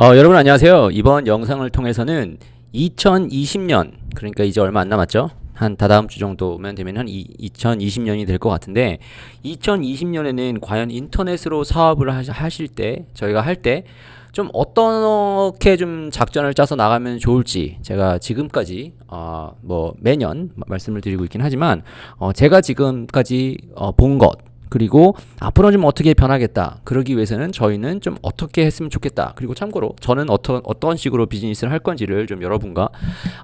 어, 여러분 안녕하세요. 이번 영상을 통해서는 2020년 그러니까 이제 얼마 안 남았죠. 한 다다음 주 정도면 되면 한 이, 2020년이 될 것 같은데 2020년에는 과연 인터넷으로 사업을 하실 때 저희가 할 때 좀 어떻게 좀 작전을 짜서 나가면 좋을지 제가 지금까지 어, 뭐 매년 마- 말씀을 드리고 있긴 하지만 어, 제가 지금까지 어, 본 것 그리고 앞으로 좀 어떻게 변하겠다. 그러기 위해서는 저희는 좀 어떻게 했으면 좋겠다. 그리고 참고로 저는 어떤 어떤 식으로 비즈니스를 할 건지를 좀 여러분과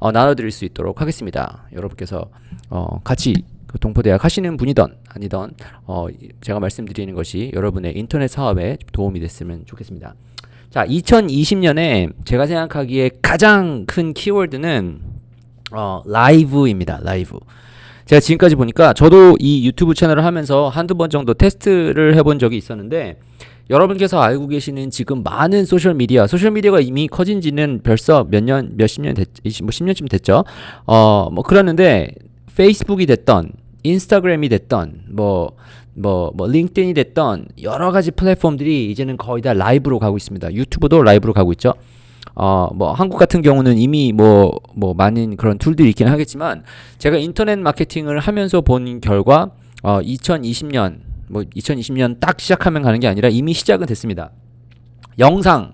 어, 나눠드릴 수 있도록 하겠습니다. 여러분께서 어, 같이 그 동포대학 하시는 분이던 아니던 어, 이- 제가 말씀드리는 것이 여러분의 인터넷 사업에 좀 도움이 됐으면 좋겠습니다. 자, 2020년에 제가 생각하기에 가장 큰 키워드는 어, 라이브입니다. 라이브. 제가 지금까지 보니까 저도 이 유튜브 채널을 하면서 한두 번 정도 테스트를 해본 적이 있었는데 여러분께서 알고 계시는 지금 많은 소셜 미디어, 소셜 미디어가 이미 커진 지는 벌써 몇 년, 몇십 년 됐, 뭐 10년쯤 됐죠. 어, 뭐 그러는데 페이스북이 됐던, 인스타그램이 됐던, 뭐, 뭐, 뭐, 링크드인이 됐던 여러 가지 플랫폼들이 이제는 거의 다 라이브로 가고 있습니다. 유튜브도 라이브로 가고 있죠. 어, 뭐, 한국 같은 경우는 이미 뭐, 뭐, 많은 그런 툴들이 있긴 하겠지만, 제가 인터넷 마케팅을 하면서 본 결과, 어, 2020년, 뭐, 2020년 딱 시작하면 가는 게 아니라 이미 시작은 됐습니다. 영상.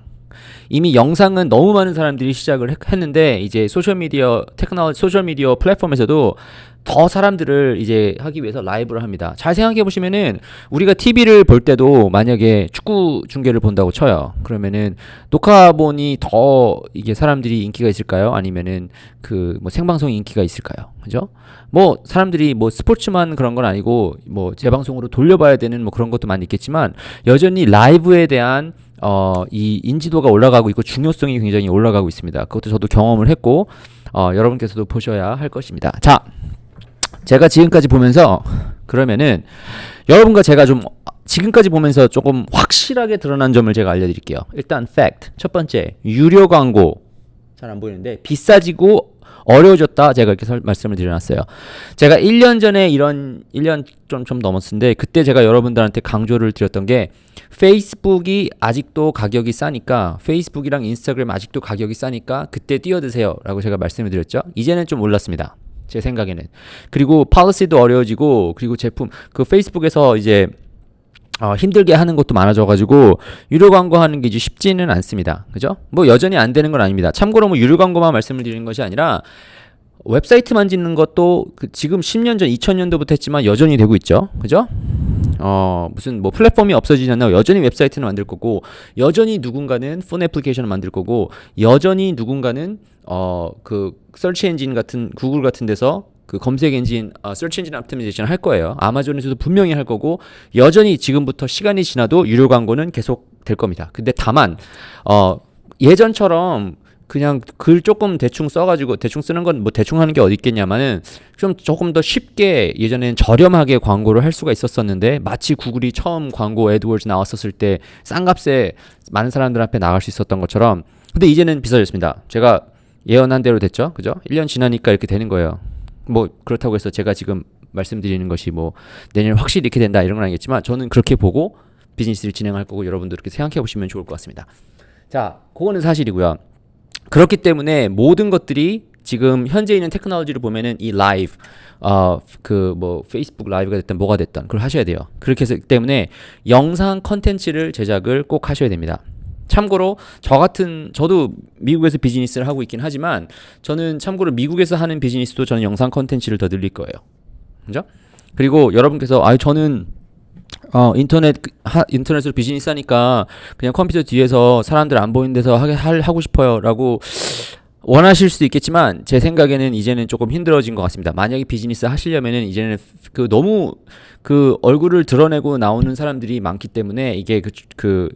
이미 영상은 너무 많은 사람들이 시작을 했- 했는데, 이제 소셜 미디어, 테크놀, 소셜 미디어 플랫폼에서도 더 사람들을 이제 하기 위해서 라이브를 합니다. 잘 생각해 보시면은 우리가 TV를 볼 때도 만약에 축구 중계를 본다고 쳐요. 그러면은 녹화본이 더 이게 사람들이 인기가 있을까요? 아니면은 그 뭐 생방송이 인기가 있을까요? 그죠? 뭐 사람들이 뭐 스포츠만 그런 건 아니고 뭐 재방송으로 돌려봐야 되는 뭐 그런 것도 많이 있겠지만 여전히 라이브에 대한 어 이 인지도가 올라가고 있고 중요성이 굉장히 올라가고 있습니다. 그것도 저도 경험을 했고 어 여러분께서도 보셔야 할 것입니다. 자, 제가 지금까지 보면서 그러면은 여러분과 제가 좀 지금까지 보면서 조금 확실하게 드러난 점을 제가 알려드릴게요. 일단 fact 첫 번째 유료 광고 잘 안 보이는데 비싸지고 어려워졌다 제가 이렇게 설, 말씀을 드려놨어요. 제가 1년 전에 이런 1년 좀, 좀 넘었는데 그때 제가 여러분들한테 강조를 드렸던 게 페이스북이 아직도 가격이 싸니까 페이스북이랑 인스타그램 아직도 가격이 싸니까 그때 뛰어드세요 라고 제가 말씀을 드렸죠. 이제는 좀 올랐습니다. 제 생각에는. 그리고 팔리시도 어려워지고 그리고 제품 그 페이스북에서 이제 어, 힘들게 하는 것도 많아져가지고 유료 광고 하는 게 이제 쉽지는 않습니다. 그죠? 뭐 여전히 안 되는 건 아닙니다. 참고로 뭐 유료 광고만 말씀을 드리는 것이 아니라 웹사이트 만지는 것도 그 지금 10년 전 2000년도부터 했지만 여전히 되고 있죠. 그죠? 어, 무슨 뭐 플랫폼이 없어지지 않나 여전히 웹사이트는 만들 거고 여전히 누군가는 폰 애플리케이션을 만들 거고 여전히 누군가는 어, 그 서치 엔진 같은 구글 같은 데서 그 검색 엔진 어, 서치 엔진 optimization 할 거예요. 아마존에서도 분명히 할 거고 여전히 지금부터 시간이 지나도 유료 광고는 계속 될 겁니다. 근데 다만 어, 예전처럼 그냥 글 조금 대충 써가지고 대충 쓰는 건 뭐 대충 하는 게 어디 있겠냐마는 좀 조금 더 쉽게 예전에는 저렴하게 광고를 할 수가 있었었는데 마치 구글이 처음 광고 애드워즈 나왔었을 때 싼 값에 많은 사람들 앞에 나갈 수 있었던 것처럼 근데 이제는 비싸졌습니다. 제가 예언한 대로 됐죠, 그죠? 1년 지나니까 이렇게 되는 거예요. 뭐 그렇다고 해서 제가 지금 말씀드리는 것이 뭐 내년 확실히 이렇게 된다 이런 건 아니겠지만 저는 그렇게 보고 비즈니스를 진행할 거고 여러분도 이렇게 생각해 보시면 좋을 것 같습니다. 자, 그거는 사실이고요. 그렇기 때문에 모든 것들이 지금 현재 있는 테크놀로지를 보면은 이 라이브 어그 뭐 페이스북 라이브가 됐든 뭐가 됐든 그걸 하셔야 돼요. 그렇게 해서 때문에 영상 컨텐츠를 제작을 꼭 하셔야 됩니다. 참고로 저 같은 저도 미국에서 비즈니스를 하고 있긴 하지만 저는 참고로 미국에서 하는 비즈니스도 저는 영상 컨텐츠를 더 늘릴 거예요. 그죠? 그리고 여러분께서 아 저는 어 인터넷 하, 인터넷으로 비즈니스 하니까 그냥 컴퓨터 뒤에서 사람들 안 보이는 데서 하게 할 하고 싶어요 라고 원하실 수도 있겠지만 제 생각에는 이제는 조금 힘들어진 것 같습니다. 만약에 비즈니스 하시려면은 이제는 그 너무 그 얼굴을 드러내고 나오는 사람들이 많기 때문에 이게 그, 그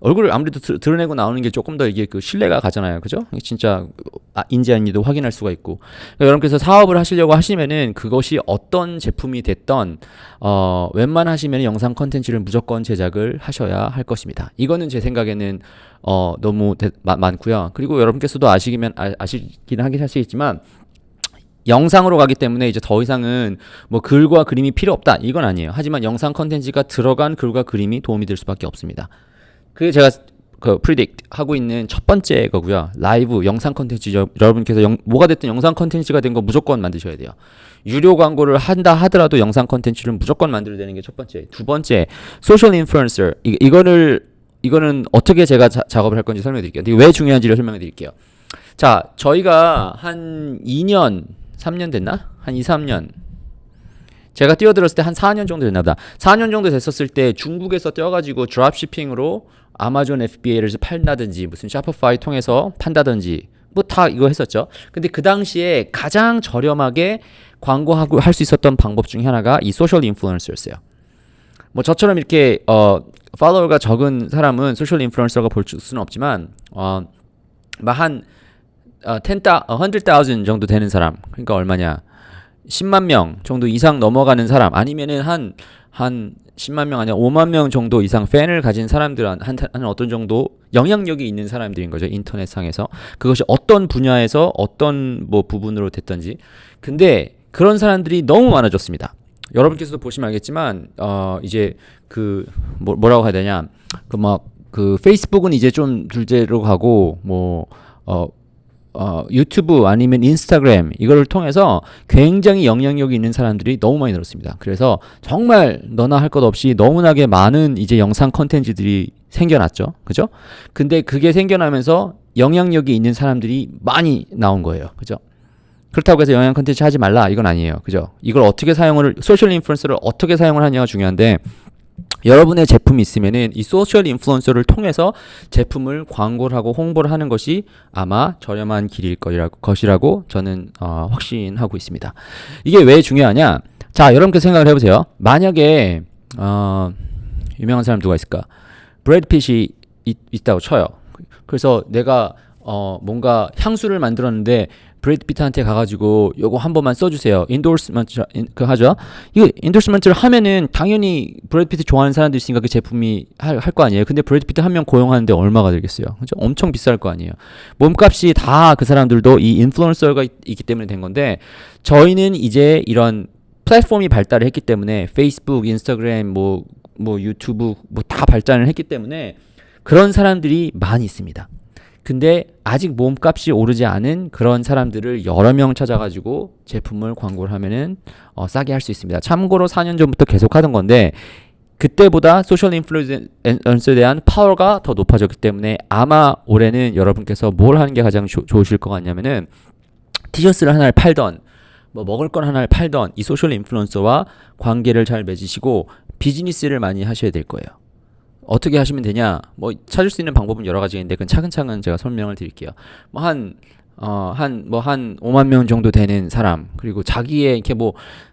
얼굴을 아무래도 드, 드러내고 나오는 게 조금 더 이게 그 신뢰가 가잖아요. 그죠? 진짜 아, 인지 아닌지도 확인할 수가 있고. 그러니까 여러분께서 사업을 하시려고 하시면은 그것이 어떤 제품이 됐던 어, 웬만하시면 영상 컨텐츠를 무조건 제작을 하셔야 할 것입니다. 이거는 제 생각에는 어, 너무 대, 마, 많고요. 그리고 여러분께서도 아시기면 아, 아시긴 하긴 하시겠지만 영상으로 가기 때문에 이제 더 이상은 뭐 글과 그림이 필요 없다 이건 아니에요. 하지만 영상 컨텐츠가 들어간 글과 그림이 도움이 될 수밖에 없습니다. 그게 제가 그 predict 하고 있는 첫 번째 거고요. 라이브 영상 컨텐츠 여- 여러분께서 영, 뭐가 됐든 영상 컨텐츠가 된 거 무조건 만드셔야 돼요. 유료 광고를 한다 하더라도 영상 컨텐츠를 무조건 만들어야 되는 게 첫 번째. 두 번째, 소셜 인플루언서. 이, 이거를 이거는 어떻게 제가 자- 작업을 할 건지 설명해 드릴게요. 왜 중요한지를 설명해 드릴게요. 자, 저희가 한 2년, 3년 됐나? 한 2, 3년. 제가 뛰어들었을 때 한 4년 정도 됐나 보다. 4년 정도 됐었을 때 중국에서 뛰어가지고 드랍시핑으로 아마존 FBA를 판다든지 무슨 샤프파이 통해서 판다든지 뭐 다 이거 했었죠. 근데 그 당시에 가장 저렴하게 광고하고 할 수 있었던 방법 중에 하나가 이 소셜 인플루언서였어요. 뭐 저처럼 이렇게 어 팔로워가 적은 사람은 소셜 인플루언서가 볼 수는 없지만 어한 어, 10,000, 어, 100,000 정도 되는 사람 그러니까 얼마냐 10만 명 정도 이상 넘어가는 사람 아니면은 한 한 10만 명 아니야 5만 명 정도 이상 팬을 가진 사람들한 한, 한 어떤 정도 영향력이 있는 사람들인 거죠 인터넷상에서. 그것이 어떤 분야에서 어떤 뭐 부분으로 됐던지. 근데 그런 사람들이 너무 많아졌습니다. 여러분께서도 보시면 알겠지만 어 이제 그 뭐, 뭐라고 해야 되냐. 그 막그 페이스북은 이제 좀 둘째로 가고 뭐어 어, 유튜브 아니면 인스타그램 이거를 통해서 굉장히 영향력이 있는 사람들이 너무 많이 늘었습니다. 그래서 정말 너나 할 것 없이 너무나게 많은 이제 영상 컨텐츠들이 생겨났죠. 그죠? 근데 그게 생겨나면서 영향력이 있는 사람들이 많이 나온 거예요. 그죠? 그렇다고 해서 영양 컨텐츠 하지 말라 이건 아니에요. 그죠? 이걸 어떻게 사용을 소셜 인플루언서를 어떻게 사용을 하냐가 중요한데 여러분의 제품이 있으면은 이 소셜 인플루언서를 통해서 제품을 광고를 하고 홍보를 하는 것이 아마 저렴한 길일 거라고 것이라고 저는 어, 확신하고 있습니다. 이게 왜 중요하냐? 자, 여러분께서 생각을 해보세요. 만약에 어, 유명한 사람 누가 있을까? 브래드 핏이 있, 있다고 쳐요. 그래서 내가 어, 뭔가 향수를 만들었는데 브래드 피트한테 가가지고 요거 한 번만 써주세요. 인도스먼트 그 하죠. 이거 인도스먼트를 하면은 당연히 브래드 피트 좋아하는 사람들 있으니까 그 제품이 할할거 아니에요. 근데 브래드 피트 한 명 고용하는데 얼마가 들겠어요? 그죠? 엄청 비쌀 거 아니에요. 몸값이 다 그 사람들도 이 인플루언서가 있, 있기 때문에 된 건데 저희는 이제 이런 플랫폼이 발달을 했기 때문에 페이스북, 인스타그램, 뭐 뭐 유튜브 뭐 다 발전을 했기 때문에 그런 사람들이 많이 있습니다. 근데 아직 몸값이 오르지 않은 그런 사람들을 여러 명 찾아가지고 제품을 광고를 하면은 어, 싸게 할 수 있습니다. 참고로 4년 전부터 계속 하던 건데 그때보다 소셜 인플루언서에 대한 파워가 더 높아졌기 때문에 아마 올해는 여러분께서 뭘 하는 게 가장 조, 좋으실 것 같냐면은 티셔츠를 하나를 팔던 뭐 먹을 건 하나를 팔던 이 소셜 인플루언서와 관계를 잘 맺으시고 비즈니스를 많이 하셔야 될 거예요. 어떻게 하시면 되냐? 뭐 찾을 수 있는 방법은 여러 가지가 있는데 그건 차근차근 제가 설명을 드릴게요. 뭐 한 어 한 뭐 한 5만 명 정도 되는 사람 그리고 자기의 이렇게 뭐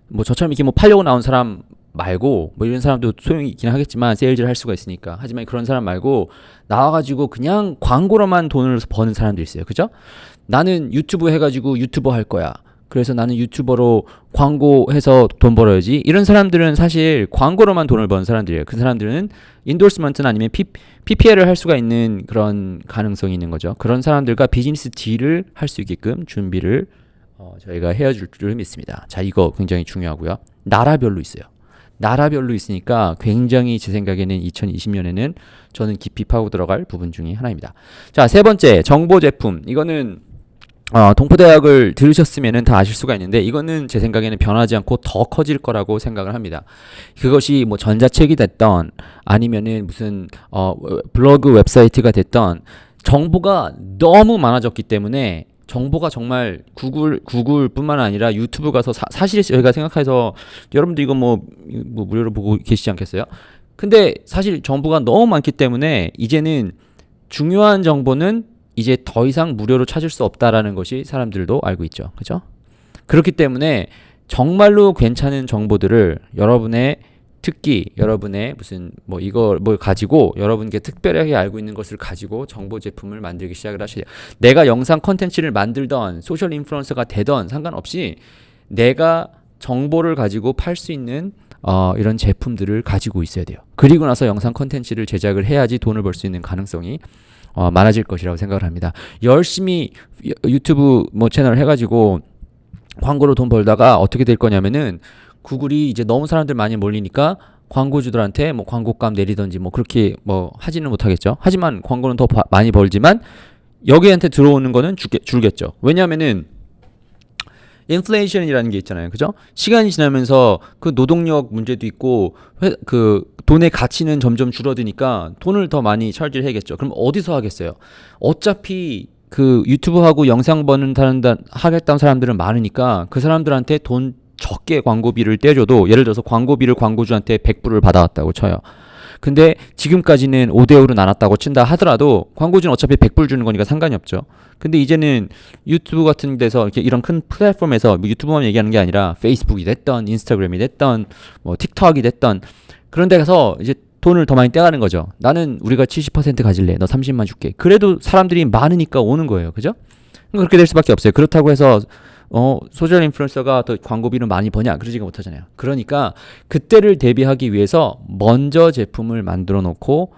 뭐 저처럼 이렇게 뭐 팔려고 나온 사람 말고 뭐 이런 사람도 소용이 있긴 하겠지만 세일즈를 할 수가 있으니까 하지만 그런 사람 말고 나와가지고 그냥 광고로만 돈을 버는 사람도 있어요 그죠 나는 유튜브 해가지고 유튜버 할 거야 그래서 나는 유튜버로 광고해서 돈 벌어야지. 이런 사람들은 사실 광고로만 돈을 버는 사람들이에요. 그 사람들은 인도스먼트는 아니면 P, PPL을 할 수가 있는 그런 가능성이 있는 거죠. 그런 사람들과 비즈니스 딜을 할 수 있게끔 준비를 어, 저희가 해줄 줄 믿습니다. 자 이거 굉장히 중요하고요. 나라별로 있어요. 나라별로 있으니까 굉장히 제 생각에는 2020년에는 저는 깊이 파고 들어갈 부분 중에 하나입니다. 자, 세 번째, 정보 제품. 이거는 어, 동포대학을 들으셨으면은 다 아실 수가 있는데 이거는 제 생각에는 변하지 않고 더 커질 거라고 생각을 합니다. 그것이 뭐 전자책이 됐던 아니면은 무슨 어, 블로그 웹사이트가 됐던 정보가 너무 많아졌기 때문에 정보가 정말 구글 구글뿐만 아니라 유튜브 가서 사, 사실 저희가 생각해서 여러분들 이거 뭐, 뭐 무료로 보고 계시지 않겠어요? 근데 사실 정보가 너무 많기 때문에 이제는 중요한 정보는 이제 더 이상 무료로 찾을 수 없다라는 것이 사람들도 알고 있죠. 그죠? 그렇기 때문에 정말로 괜찮은 정보들을 여러분의 특기, 여러분의 무슨 뭐 이거 뭘 가지고 여러분께 특별하게 알고 있는 것을 가지고 정보 제품을 만들기 시작을 하셔야 돼요. 내가 영상 컨텐츠를 만들던 소셜 인플루언서가 되던 상관없이 내가 정보를 가지고 팔 수 있는 어, 이런 제품들을 가지고 있어야 돼요. 그리고 나서 영상 컨텐츠를 제작을 해야지 돈을 벌 수 있는 가능성이 어, 많아질 것이라고 생각을 합니다. 열심히 유- 유튜브 뭐 채널 해가지고 광고로 돈 벌다가 어떻게 될 거냐면은 구글이 이제 너무 사람들 많이 몰리니까 광고주들한테 뭐 광고값 내리든지 뭐 그렇게 뭐 하지는 못하겠죠. 하지만 광고는 더 바- 많이 벌지만 여기한테 들어오는 거는 줄게, 줄겠죠. 왜냐하면은 인플레이션이라는 게 있잖아요. 그죠? 시간이 지나면서 그 노동력 문제도 있고 회, 그 돈의 가치는 점점 줄어드니까 돈을 더 많이 charge를 해야겠죠. 그럼 어디서 하겠어요? 어차피 그 유튜브하고 영상 버는 하겠다는 사람들은 많으니까 그 사람들한테 돈 적게 광고비를 떼줘도 예를 들어서 광고비를 광고주한테 100불을 받아왔다고 쳐요. 근데 지금까지는 5대5로 나눴다고 친다 하더라도 광고주는 어차피 100불 주는 거니까 상관이 없죠. 근데 이제는 유튜브 같은 데서 이렇게 이런 큰 플랫폼에서 뭐 유튜브만 얘기하는 게 아니라 페이스북이 됐던 인스타그램이 됐던 뭐 틱톡이 됐던 그런 데 가서 이제 돈을 더 많이 떼가는 거죠. 나는 우리가 70% 가질래. 너 30만 줄게. 그래도 사람들이 많으니까 오는 거예요. 그죠? 그렇게 될 수밖에 없어요. 그렇다고 해서 어, 소셜 인플루언서가 더 광고비를 많이 버냐? 그러지가 못하잖아요. 그러니까 그때를 대비하기 위해서 먼저 제품을 만들어 놓고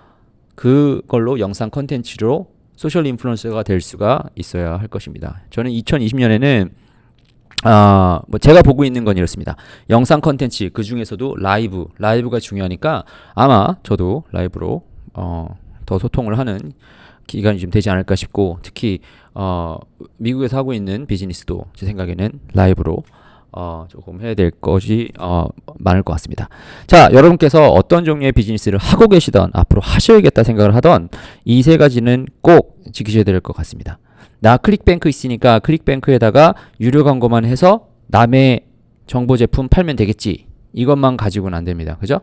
그걸로 영상 컨텐츠로 소셜 인플루언서가 될 수가 있어야 할 것입니다. 저는 2020년에는 아, 뭐 제가 보고 있는 건 이렇습니다. 영상 컨텐츠 그 중에서도 라이브, 라이브가 중요하니까 아마 저도 라이브로 어, 더 소통을 하는 기간이 좀 되지 않을까 싶고 특히 어, 미국에서 하고 있는 비즈니스도 제 생각에는 라이브로 어, 조금 해야 될 것이 어, 많을 것 같습니다. 자, 여러분께서 어떤 종류의 비즈니스를 하고 계시던 앞으로 하셔야겠다 생각을 하던 이 세 가지는 꼭 지키셔야 될 것 같습니다. 나 클릭뱅크 있으니까 클릭뱅크에다가 유료 광고만 해서 남의 정보 제품 팔면 되겠지. 이것만 가지고는 안 됩니다. 그죠?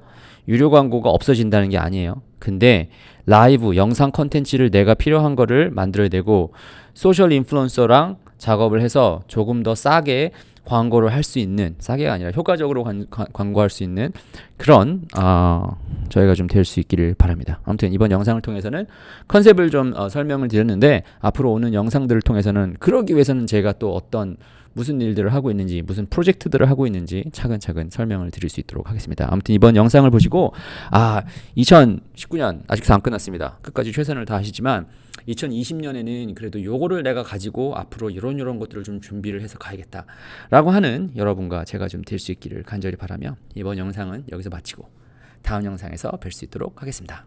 유료 광고가 없어진다는 게 아니에요. 근데 라이브 영상 컨텐츠를 내가 필요한 거를 만들어야 되고 소셜 인플루언서랑 작업을 해서 조금 더 싸게 광고를 할 수 있는 싸게가 아니라 효과적으로 관, 관- 광고할 수 있는 그런 어, 저희가 좀 될 수 있기를 바랍니다. 아무튼 이번 영상을 통해서는 컨셉을 좀 어, 설명을 드렸는데 앞으로 오는 영상들을 통해서는 그러기 위해서는 제가 또 어떤 무슨 일들을 하고 있는지 무슨 프로젝트들을 하고 있는지 차근차근 설명을 드릴 수 있도록 하겠습니다. 아무튼 이번 영상을 보시고 아 2019년 아직도 안 끝났습니다. 끝까지 최선을 다하시지만 2020년에는 그래도 요거를 내가 가지고 앞으로 이런 이런 것들을 좀 준비를 해서 가야겠다라고 하는 여러분과 제가 좀 될 수 있기를 간절히 바라며 이번 영상은 여기서 마치고 다음 영상에서 뵐 수 있도록 하겠습니다.